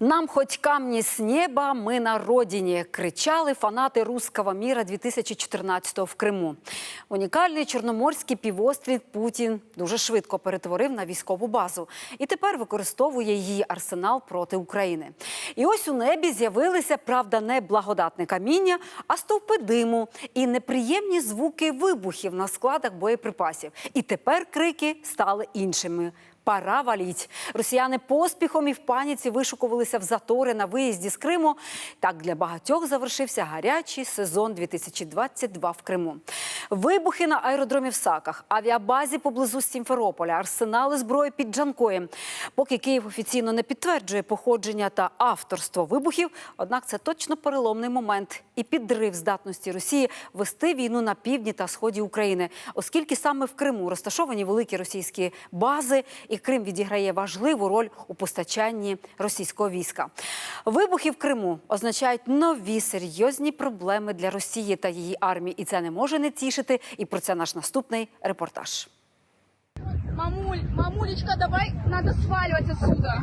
Нам хоть камни с неба, мы на родине, кричали фанати русского мира 2014-го в Криму. Унікальний чорноморський півострів Путін дуже швидко перетворив на військову базу і тепер використовує її арсенал проти України. І ось у небі з'явилися, правда, не благодатне каміння, а стовпи диму і неприємні звуки вибухів на складах боєприпасів. І тепер крики стали іншими. Пора валіть. Росіяни поспіхом і в паніці вишукувалися в затори на виїзді з Криму. Так для багатьох завершився гарячий сезон 2022 в Криму. Вибухи на аеродромі в Саках, авіабазі поблизу Сімферополя, арсенали зброї під Джанкоєм. Поки Київ офіційно не підтверджує походження та авторство вибухів, однак це точно переломний момент і підрив здатності Росії вести війну на півдні та сході України, оскільки саме в Криму розташовані великі російські бази, і Крим відіграє важливу роль у постачанні російського війська. Вибухи в Криму означають нові серйозні проблеми для Росії та її армії, і це не може не тішити. І про це наш наступний репортаж. Мамуль, мамулечка, давай, надо сваливать отсюда.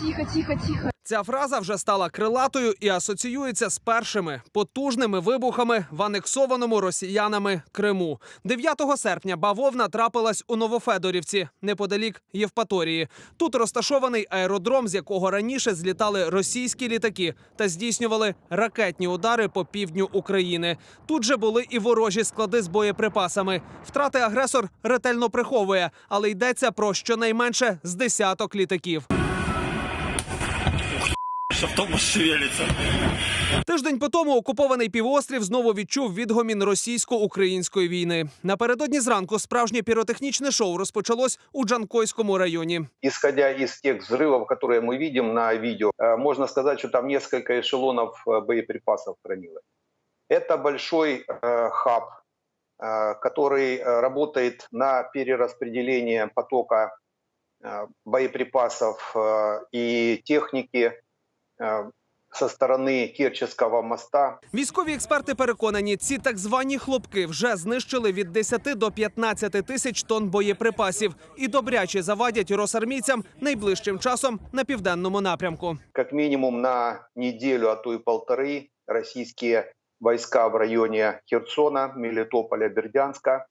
Тихо, тихо, тихо. Ця фраза вже стала крилатою і асоціюється з першими потужними вибухами в анексованому росіянами Криму. 9 серпня бавовна трапилась у Новофедорівці, неподалік Євпаторії. Тут розташований аеродром, з якого раніше злітали російські літаки та здійснювали ракетні удари по півдню України. Тут же були і ворожі склади з боєприпасами. Втрати агресор ретельно приховує, але йдеться про щонайменше з десяток літаків автобус шевелится. Тиждень по тому окупований півострів знову відчув відгомін російсько-української війни. Напередодні зранку справжнє піротехнічне шоу розпочалось у Джанкойському районі. исходя из тех взрывов, которые мы видим на видео, э, можно сказать, что там несколько эшелонов э, боеприпасов хранилось. Это большой э, хаб, э, который э, работает на перераспределение потока э, боеприпасов э, и техники э, со стороны Керченского моста Військові експерти переконані, ці так звані хлопки вже знищили від 10 до 15 тисяч тонн боєприпасів і добряче завадять росармійцям найближчим часом на південному напрямку. как минимум на неделю, а то и полторы российские войска в районе Херсона, Мелитополя, Бердянска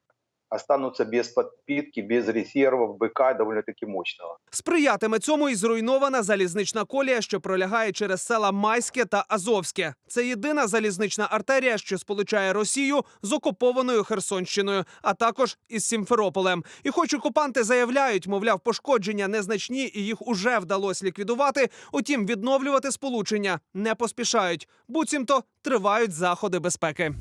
останутся без подпитки, без резервов БК довольно-таки мощного. Сприятиме цьому і зруйнована залізнична колія, що пролягає через села Майське та Азовське. Це єдина залізнична артерія, що сполучає Росію з окупованою Херсонщиною, а також із Сімферополем. І хоч окупанти заявляють, мовляв, пошкодження незначні і їх уже вдалося ліквідувати. Утім, відновлювати сполучення не поспішають. Буцімто тривають заходи безпеки.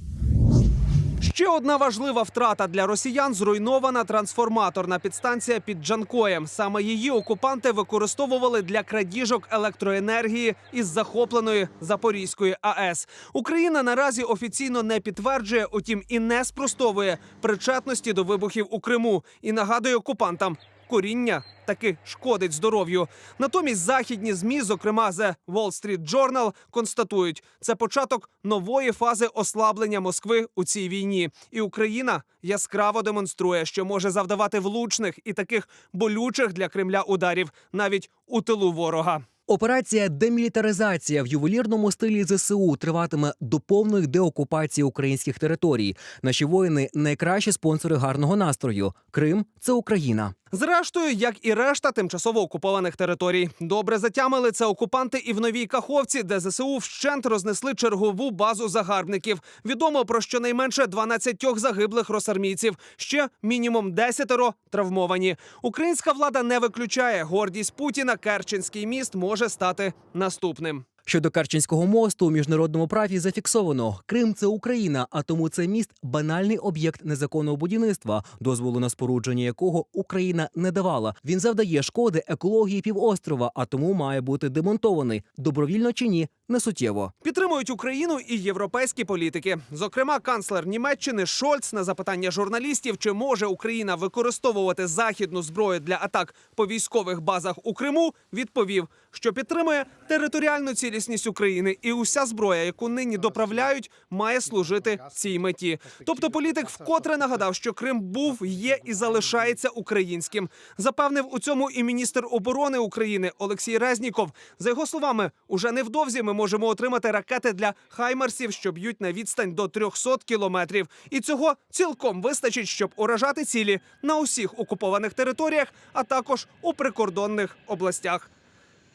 Ще одна важлива втрата для росіян зруйнована трансформаторна підстанція під Джанкоєм. Саме її окупанти використовували для крадіжок електроенергії із захопленої Запорізької АЕС. Україна наразі офіційно не підтверджує, утім і не спростовує причетності до вибухів у Криму і нагадує окупантам. Коріння таки шкодить здоров'ю. Натомість західні змі, зокрема The Wall Street Journal, констатують, це початок нової фази ослаблення Москви у цій війні. І Україна яскраво демонструє, що може завдавати влучних і таких болючих для Кремля ударів навіть у тилу ворога. Операція демілітаризація в ювелірному стилі ЗСУ триватиме до повної деокупації українських територій. Наші воїни найкращі спонсори гарного настрою. Крим це Україна. Зрештою, як і решта тимчасово окупованих територій, добре затямили це окупанти і в новій Каховці, де ЗСУ вщент рознесли чергову базу загарбників. Відомо про щонайменше 12 загиблих росармійців, ще мінімум 10 травмовані. Українська влада не виключає гордість Путіна. Керченський міст може стати наступним. Щодо Карченського мосту у міжнародному праві зафіксовано: Крим це Україна, а тому цей міст банальний об'єкт незаконного будівництва, дозволу на спорудження якого Україна не давала. Він завдає шкоди екології півострова, а тому має бути демонтований. Добровільно чи ні, несуттєво. Підтримують Україну і європейські політики. Зокрема, канцлер Німеччини Шольц на запитання журналістів, чи може Україна використовувати західну зброю для атак по військових базах у Криму, відповів, що підтримує територіальну цілісність України, і уся зброя, яку нині доправляють, має служити цій меті. Тобто, політик вкотре нагадав, що Крим був, є і залишається українським. Запевнив у цьому і міністр оборони України Олексій Резніков. За його словами, уже невдовзі ми можемо отримати ракети для хаймерсів, що б'ють на відстань до 300 кілометрів. І цього цілком вистачить, щоб уражати цілі на усіх окупованих територіях, а також у прикордонних областях.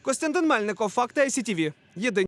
Костянтин Мельников, факти ICTV. Єдині.